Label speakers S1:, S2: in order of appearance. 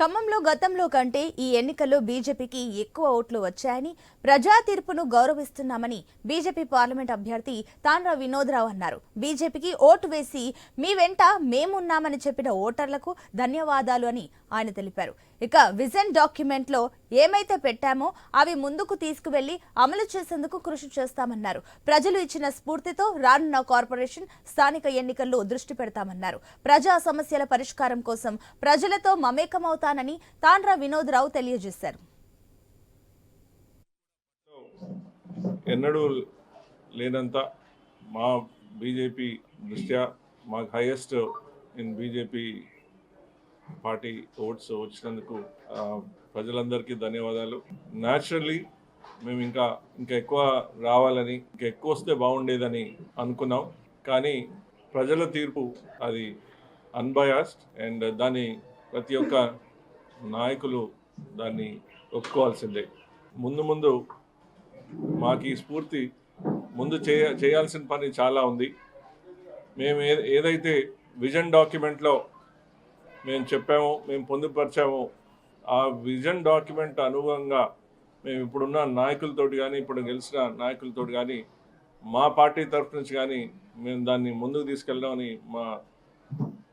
S1: ఖమ్మంలో గతంలో కంటే ఈ ఎన్నికల్లో బీజేపీకి ఎక్కువ ఓట్లు వచ్చాయని ప్రజా తీర్పును గౌరవిస్తున్నామని బీజేపీ పార్లమెంట్ అభ్యర్థి తాండ్ర వినోద్రావు అన్నారు. బీజేపీకి ఓటు వేసి మీ వెంట మేమున్నామని చెప్పిన ఓటర్లకు ధన్యవాదాలు అని ఆయన తెలిపారు. ఇక విజన్ డాక్యుమెంట్లో ఏమైతే పెట్టామో అవి ముందుకు తీసుకువెళ్ళి అమలు చేసేందుకు కృషి చేస్తామన్నారు. ప్రజలు ఇచ్చిన స్ఫూర్తితో రానున్న కార్పొరేషన్ స్థానిక ఎన్నికల్లో దృష్టి పెడతామన్నారు. ప్రజా సమస్యల పరిష్కారం కోసం ప్రజలతో మమేకమవుతానని వినోద్ వినోద్రావు తెలియజేశారు.
S2: ఎన్నడూ లేనంత మా బీజేపీ దృష్ట్యా మాకు highest in BJP party votes వచ్చినందుకు ప్రజలందరికీ ధన్యవాదాలు. న్యాచురల్లీ మేము ఇంకా ఇంకా ఎక్కువ రావాలని ఇంకా ఎక్కువ వస్తే బాగుండేదని అనుకున్నాం. కానీ ప్రజల తీర్పు అది అన్బయాస్డ్ అండ్ దాన్ని ప్రతి ఒక్క నాయకులు దాన్ని ఒప్పుకోవాల్సిందే. ముందు ముందు మాకు ఈ స్ఫూర్తి ముందు చేయ చేయాల్సిన పని చాలా ఉంది. మేము ఏ ఏదైతే విజన్ డాక్యుమెంట్లో మేము చెప్పాము మేము పొందుపరిచాము. ఆ విజన్ డాక్యుమెంట్ అనుగుణంగా మేము ఇప్పుడున్న నాయకులతోటి కానీ ఇప్పుడు గెలిచిన నాయకులతోటి కానీ మా పార్టీ తరఫు నుంచి కానీ మేము దాన్ని ముందుకు తీసుకెళ్ళామని మా